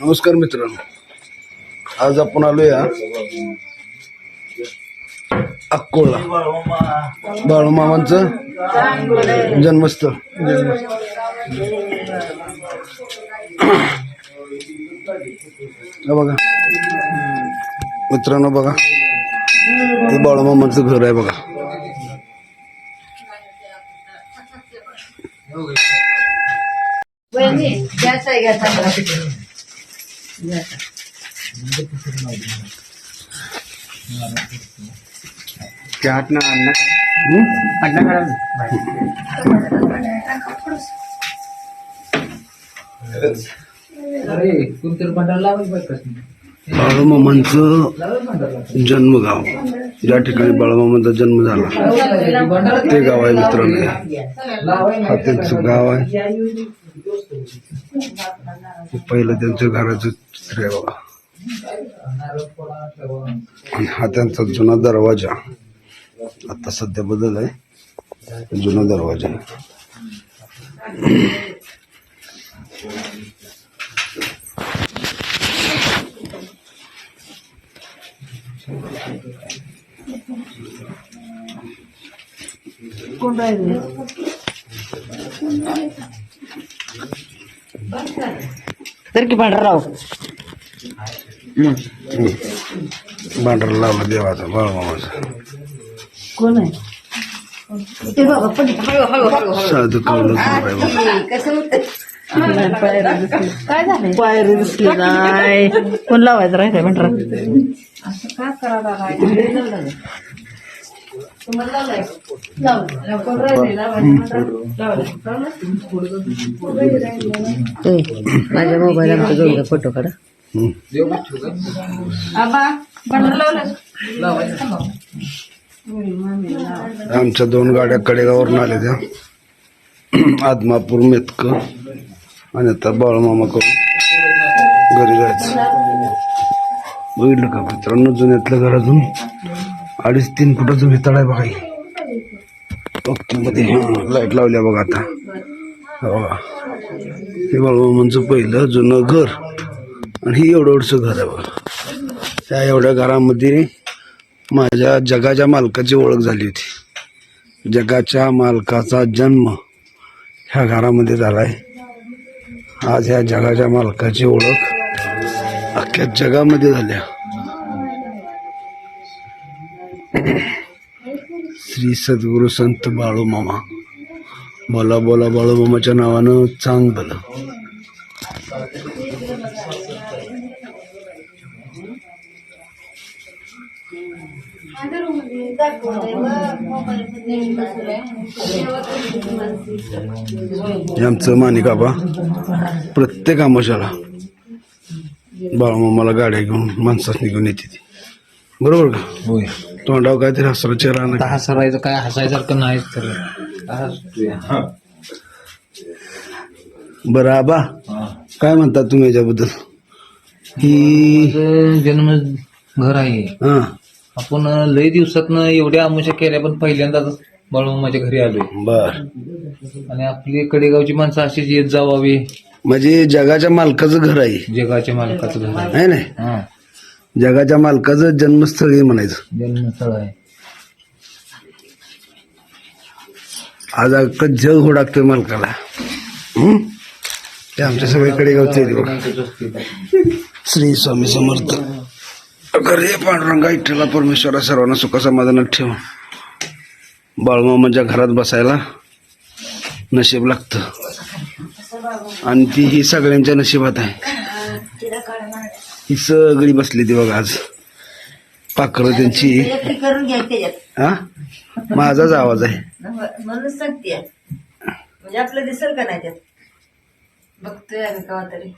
नमस्कार मित्रांनो. आज आपण आलोया अक्कोळला बाळूमामांचं जन्मस्थळ. बघा. मित्रांनो बघा. हे बाळूमामांचं घर आहे बघा. गॅस आहे गॅस चाट ना अन्न? अन्न काढा. अरे बाई कसं बाळूमामांचं जन्मगाव. ज्या ठिकाणी बाळूमामांचा जन्म झाला. ते गाव आहे मित्रांनो. हा त्यांचं गाव आहे. पहिलं त्यांचं घराचं चित्र आहे बाबा आणि हा त्यांचा जुना दरवाजा. आता सध्या बदल आहे. जुना दरवाजा कोण राहिले? तर की भांडर राव हम्म. भांडारा लावला देवाचा बाळूमामाचा कोण आहे? ते बाबा पण हळू हळू हळू साधू कवलं कसं होतं काय झालं पायरी दिसली नाही कोण लावायचं राहायचं म्हणणार असं का करायला माझ्या मोबाईल आमच्या जोडीला फोटो काढा आमच्या दोन गाड्या कडेगावरून आल्या त्या. आदमापूर मेतक. आणि आता बाळमामा करून घरी जायचं. बघितलं का मित्रांनो जुन्यातल्या घरातून अडीच तीन फुटाचं भितळ आहे बघा हे. मध्ये. लाइट लावल्या बघा आता. हे. बघा हे बाळूमामांचं पहिलं जुनं घर. आणि हे एवढं एवढंसं घर आहे बघा. त्या एवढ्या घरामध्ये माझ्या जगाच्या मालकाची ओळख झाली होती. जगाच्या मालकाचा जन्म ह्या घरामध्ये झाला आहे. आज ह्या जगाच्या मालकाची ओळख अख्ख्या जगामध्ये झाल्या श्री सद्गुरु संत बाळूमामा बोला बोला बाळूमामाच्या नावानं चांग भलं आमचं मानिकाबा प्रत्येक आमोशाला बाळूमामाला गाड्या घेऊन माणसास निघून येते ती. बरोबर का? होय. तोंडावर काहीतरी हसरा चेहरा नाही हसायचं काय हसायसारखं नाहीच तर काय हसतोय? बरं आबा हा. काय म्हणतात तुम्ही याच्याबद्दल? ही माझं जन्म घर आहे. हा. आपण लय दिवसात एवढ्या आमुषा केल्या पण पहिल्यांदाच बाळू माझ्या घरी आलोय. बर. आणि आपली कडेगावची माणसं अशीच येत जावावी. म्हणजे जगाच्या मालकाचं घर आहे. जगाच्या मालकाचं घर आहे. हा. जगाच्या मालकाचं जन्मस्थळ आहे म्हणायचं. जन्मस्थळ आहे. आज अख्खं जग हुडाकतोय मालकाला. हं? ते आमच्या सगळीकडे गावचे बघा. श्री स्वामी समर्थ. अगर हे पांडुरंगा इठ्ठला परमेश्वरा सर्वांना सुख समाधानात ठेव। बाळमामाच्या घरात बसायला नशीब लागतं। आणि ती ही सगळ्यांच्या नशिबात आहे। ही सगळी बसली ती बघा आज। पाखरं त्यांची। हा? माझाच आवाज आहे। म्हणून सांगते म्हणजे आपलं दिसेल का नाही त्यात? बघतोय आम्ही कवा तरी।